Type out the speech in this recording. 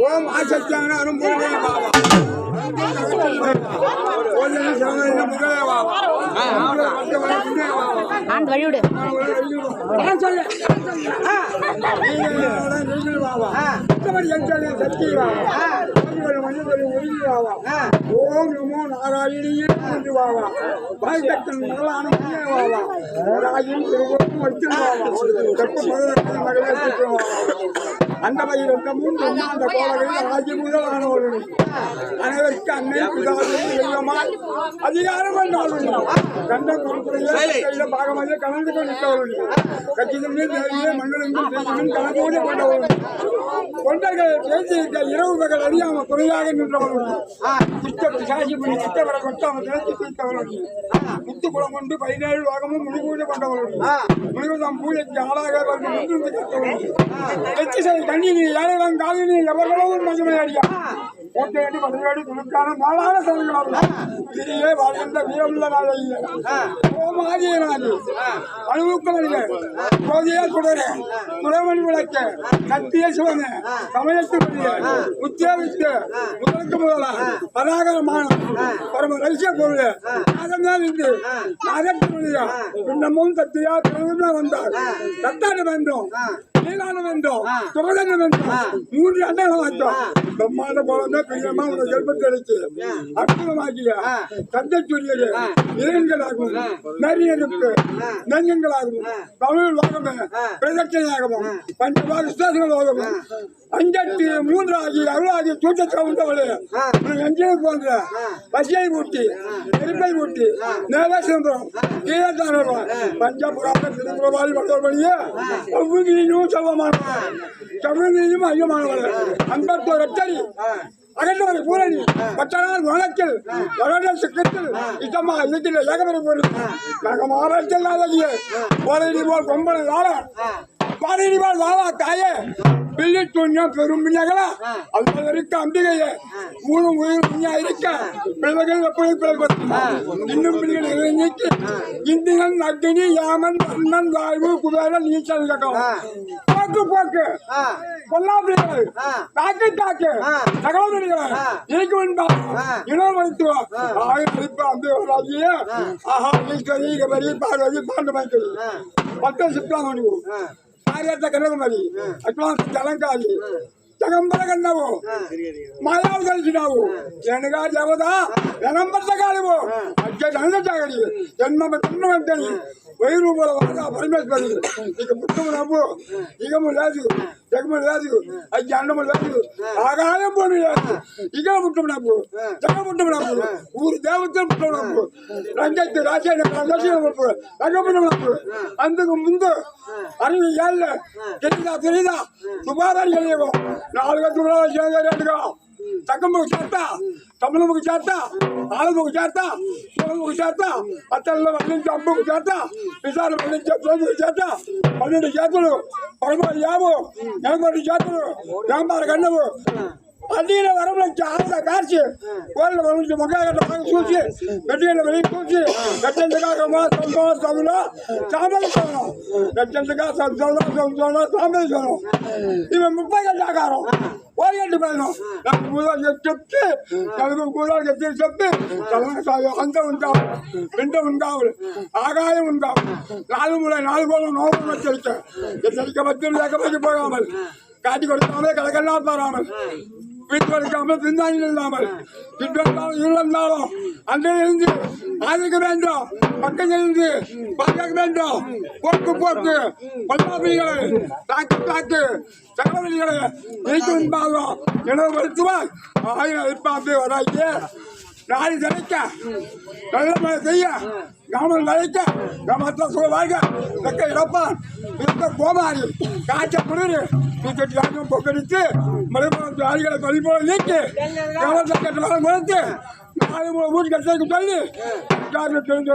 ஓம் ஆசக்தியான அனுபவமே பாபா ஆண்டு வழிவிடு. சொல்லு சக்தி பாபா ஓம் நமோ நாராயணியே என்று வாவா. பாய்கட்டன் முதலான புண்ணிய வாவா. நாராயணி திருவோம் வச்சு வாவா. கற்ப மகளே சுற்றும் வாவா. அந்த வகையில் இருந்த மூன்று அந்த கோலங்களில் ராஜ்ய முதலானவர்கள் அனைவருக்கு அன்னை பிதாவே தெய்வமாய் அதிகாரம் கொண்டாடுங்கள் கண்ட பொறுப்புடைய கையில பாகமாக கலந்து கொண்டிருக்கிறவர்கள். கட்சியின் தேவையே மண்டலங்கள் கலந்து கலந்தோடு கொண்டவர்கள். தொண்டர்கள் பேசியிருக்க இரவு பகல் அறியாம குறையாக நின்றவர்கள். சித்த பிசாசி பண்ணி சித்தவரை கொட்டாம திரட்டி பிடித்தவர்கள் முத்து குளம் கொண்டு பதினேழு பாகமும் முடிவூடு கொண்டவர்கள். முழுவதும் பூஜைக்கு ஆளாக வந்து நின்று கட்டவர்கள் எச்சிசை கண்ணினி ஏழைடம் காலினி எவர்களும் மகிமை அறியா? கோட்டையடி பதினேழு துணுக்கான மாலான தலைவர்களாக இதிலே வாழ்கின்ற வீரமுள்ள நாளையே ஓம் ஆதியநாதி அணுவுக்கு மனித கோதிய சுடர துறைமணி விளக்க. சத்திய சிவன. சமயத்து மனித உத்தியோகித்து முதலுக்கு முதலா பராகரமான பரம ரகசிய பொருள். நாகம்தான் இருந்து நாகத்து மனிதா பின்னமும் சத்தியா பிறகுதான் வந்தார். வேண்டும் நீலான வேண்டும் துரதன வேண்டும் மூன்று அண்ணன் வந்தோம் பிரம்மாண்ட போலதான் பிரியமா உனக்கு கல்பத்து அளிச்சு அற்புதமாக்கிய தந்தைக்குரியது இரங்கலாகவும் நரியனுக்கு நெஞ்சங்களாகவும் தமிழ் லோகமே பிரதட்சணையாகவும் பஞ்சபாக விசுவாசங்களாகவும் அஞ்சட்டி மூன்றாகி அருளாகி தூட்டத்தை உண்டவளே நெஞ்சை போன்ற பசியை ஊட்டி நெருப்பை ஊட்டி நேவேசந்திரம் கீழத்தாரம் பஞ்சபுராண திருப்புறவாளி வந்தவர்களையே ஒவ்வொன்றிலும் செல்வமானவள் தமிழிலும் ஐயமானவள் அன்பத்தோர் அச்சரி அகற்றவரை பூரணி பட்டனார் வழக்கில் வளர்ந்த சிக்கத்தில் இட்டமா இருக்கிற ஏகபெற பொருள் நகமாக செல்லாதடிய போரடி போல் கொம்பனை வாழ. பாரடி போல் வாவா தாயே. பிள்ளை துண்ணியம் பெரும் பிள்ளைகளா? அது இருக்க அம்பிகையே. மூணு உயிர் இருக்க. பிள்ளைகள் எப்படி இன்னும் பிள்ளைகள் நீக்கி. இந்தியன் அக்னி யாமன் அண்ணன் வாழ்வு குபேரன் நீச்சல் கக்கம். போக்கு போக்கு. கொல்லாபிரிகள் தாக்கு தாக்கு தகவல்கள் இருக்கு வந்தா இனம் வைத்துவா ஆயிரம் ஆஹா கபரி பார்வதி பத்து சிப்லாம் பண்ணுவோம் కార్యాచరణ కన్యాకుమారి అటువంటి తెలంగాణ జగంబర కన్నావు మాయావతి కలిసినావు ఎనగా దేవదా ఎనంబర్త కాలివు అజ్జ దండ జాగడి జన్మ తిన్నవంతని వెయ్యి రూపాయల వరద పరమేశ్వరి ఇక పుట్టము నవ్వు ఇకము లేదు జగము లేదు అజ్జ అన్నము లేదు ఆగాయం పోను లేదు ఇక పుట్టము నవ్వు జగ పుట్టము నవ్వు ఊరు దేవతలు పుట్టము నవ్వు రంగత్తి రాసేన రంగపు రంగపుట్టము నవ్వు అందుకు ముందు అరవై ఏళ్ళ తెలీదా తెలీదా సుమారు తెలియవు నాలుగు చేరుగా తగ్గమ్మకు చేస్తా తమ్ముళ్ళకు చేస్తా ఆలమ్మకు చేస్తా శివమ్మకు చేస్తా అత్తల్లో మళ్ళించి అమ్మకు చేస్తా విశాల మళ్ళించి సోముకు చేస్తా పన్నెండు చేతులు పదమూడు యాభు ఎనభై చేతులు వ్యాపార గన్నవు అన్నీల వరంలో చాలా కార్చి వాళ్ళు నుంచి మొగ్గగడ్డ బాగా చూసి గట్టిగడ్డ వెళ్ళి చూసి గట్టెంతగా సంవత్సరంలో సామర్థ్యం గట్టెంతగా సంవత్సరంలో సంవత్సరంలో సామర్థ్యం ఇవి ముప్పై గంటల ఆకారం ఓరియంట్ మేడం నాకు కూడా చెప్పి చదువు కూడా చెప్పి చెప్పి చదువు అంతా ఉంటావు వింట ఉంటావు ఆదాయం ఉంటావు నాలుగు మూడు నాలుగు రోజులు నోరు వచ్చేస్తే ఎచ్చరిక మధ్యలో లేకపోతే పోయామని కాటి కొడుతామే కలకల్లా పారామని வீட்டு கொடுக்காமல் பின்தாங்கி இல்லாமல் இருந்தாலும் இருந்தாலும் அங்கே இருந்து ஆதிக்க வேண்டும் பக்கம் இருந்து பார்க்க வேண்டும் போக்கு போக்கு பல்லாபிகளை தாக்கு தாக்கு தகவல்களை இணைக்கு முன்பாகும் எனது மருத்துவர் ஆயிரம் இருப்பாம்பே வராக்கி நாளை நினைக்க நல்ல மழை செய்ய நாமல் நினைக்க கிராமத்தில் சுக வாழ்க. வெக்க இறப்பான் இருக்க கோமாரி. காய்ச்ச குளிர் தூக்கி யாரும் பொக்கடித்து மலைமலத்து ஆளிகளை பலி நீக்கி கிராமத்தில் கட்ட மேலே நாலு மூணு மூணு கட்டத்துக்கு சொல்லி தெரிஞ்சு